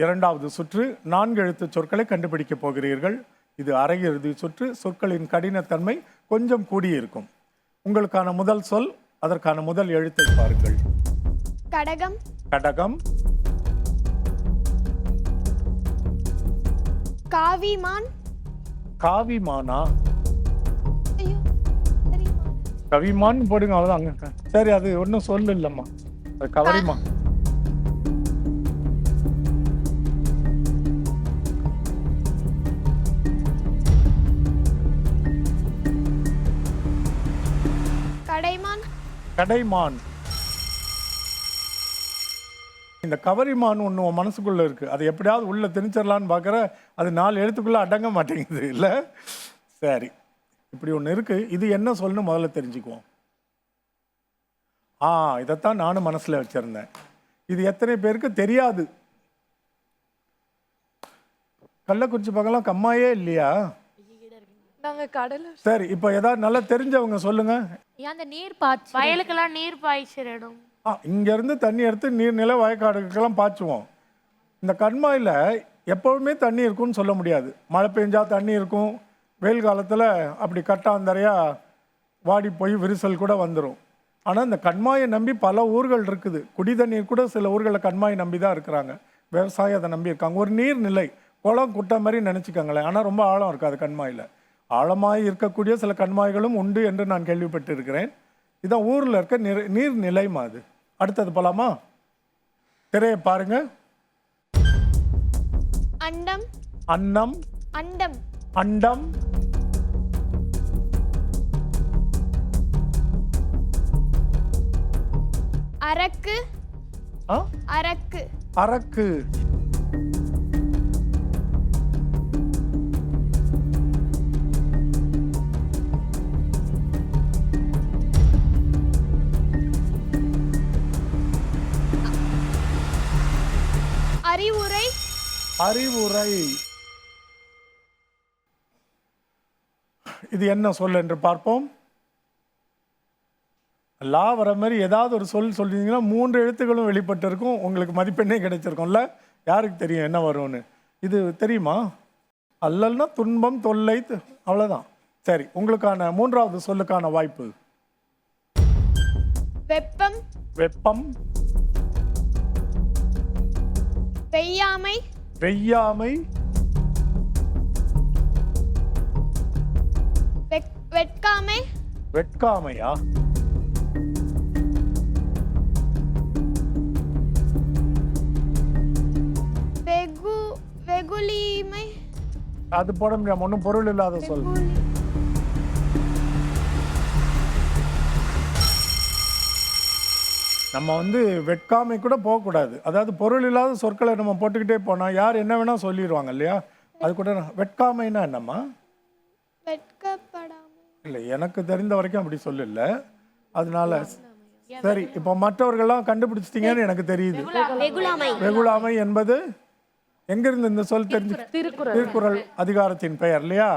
இரண்டாவது சுற்று நான்கு எழுத்து சொற்களை கண்டுபிடிக்கப் போகிறீர்கள். இது அரையிறுதி சுற்று சொற்களின் கடினத்தன்மை கொஞ்சம் கூடியிருக்கும். உங்களுக்கான முதல் சொல் அதற்கான முதல் எழுத்தை பாருங்கள். கடகம். கடகம். காவிமான். காவிமானா? கவிமான். போடுங்க அவ்வளோதான் சரி அது ஒன்றும் சொல்லு இல்லைம்மா. அது கடைமான். இந்த கவரிமான் ஒன்று உன் மனசுக்குள்ள இருக்கு. அது எப்படியாவது உள்ள திணிச்சிடலான்னு பார்க்குற அது நாலு எழுத்துக்குள்ள அடங்க மாட்டேங்குது. இல்லை? சரி. இப்படி ஒன்று இருக்கு. இது என்ன சொல்லணும் முதல்ல தெரிஞ்சுக்குவோம். ஆ இதைத்தான் நானும் மனசில் வச்சுருந்தேன். இது எத்தனை பேருக்கு தெரியாது. கள்ளக்குறிச்சி பக்கம்லாம் கம்மாயே இல்லையா? நாங்க சரி இப்போ ஏதாவது நல்லா தெரிஞ்சவங்க சொல்லுங்க. ஏன் அந்த நீர் பாய்ச்சி வயலுக்கெல்லாம் நீர் பாய்ச்சிற இடம் ஆ இங்கேருந்து தண்ணி எடுத்து நீர்நிலை வயக்காடுகளுக்கெல்லாம் பாய்ச்சுவோம். இந்த கண்மாயில் எப்போவுமே தண்ணி இருக்கும்னு சொல்ல முடியாது. மழை பெஞ்சா தண்ணி இருக்கும். வெயில் காலத்தில் அப்படி கட்டாந்தரையா வாடி போய் விரிசல் கூட வந்துடும் ஆனால் இந்த கண்மாயை நம்பி பல ஊர்கள் இருக்குது. குடி தண்ணீர் கூட சில ஊர்களில் கண்மாயை நம்பி தான் இருக்கிறாங்க. விவசாயம் அதை நம்பி இருக்காங்க ஒரு நீர்நிலை குளம் குட்டை மாதிரி நினச்சிக்கோங்களேன். ஆனால் ரொம்ப ஆழம் இருக்காது கண்மாயில். ஆழமாய் இருக்கக்கூடிய சில கண்மாய்களும் உண்டு என்று நான் கேள்விப்பட்டிருக்கிறேன். இதான் ஊரில் இருக்க நீர் நீர்நிலைமா அது அடுத்தது போலாமா? திரையை பாருங்க. அண்டம். அன்னம். அண்டம். அண்டம். அரக்கு? அரக்கு. அரக்கு. அறிவுரை. இது என்ன சொல் என்று பார்ப்போம். லா வர மாதிரி ஏதாவது ஒரு சொல் சொல்லிங்கன்னா மூன்று எழுத்துக்களும் வெளிப்பட்டு இருக்கும் உங்களுக்கு மதிப்பெண்ணே கிடைச்சிருக்கும்ல. யாருக்கு தெரியும் என்ன வரும்னு? இது தெரியுமா? அல்லல்னா துன்பம் தொல்லை அவ்வளவுதான். சரி உங்களுக்கான மூன்றாவது சொல்லுக்கான வாய்ப்பு. வெப்பம். வெப்பம். பெய்யாமை. வெய்யாமை வெட்காமை? வெட்காமையா? வெகு வெகுளிமை? அது போட முடியாம ஒன்றும் பொருள் இல்லாத சொல். நம்ம வந்து வெட்காமை கூட போகக்கூடாது. அதாவது பொருள் இல்லாத சொற்களை நம்ம போட்டுக்கிட்டே போனால் யார் என்ன வேணால் சொல்லிடுவாங்க இல்லையா? அது கூட நான் வெட்காமைன்னா என்னம்மா? வெட்கப்படாமை. இல்லை எனக்கு தெரிந்த வரைக்கும் அப்படி சொல்லல. அதனால சரி இப்போ மற்றவர்கள்லாம் கண்டுபிடிச்சிட்டீங்கன்னு எனக்கு தெரியுது. வெகுளாமை. என்பது எங்கிருந்து இந்த சொல் தெரிஞ்சு திருக்குறள் திருக்குறள். அதிகாரத்தின் பெயர் இல்லையா?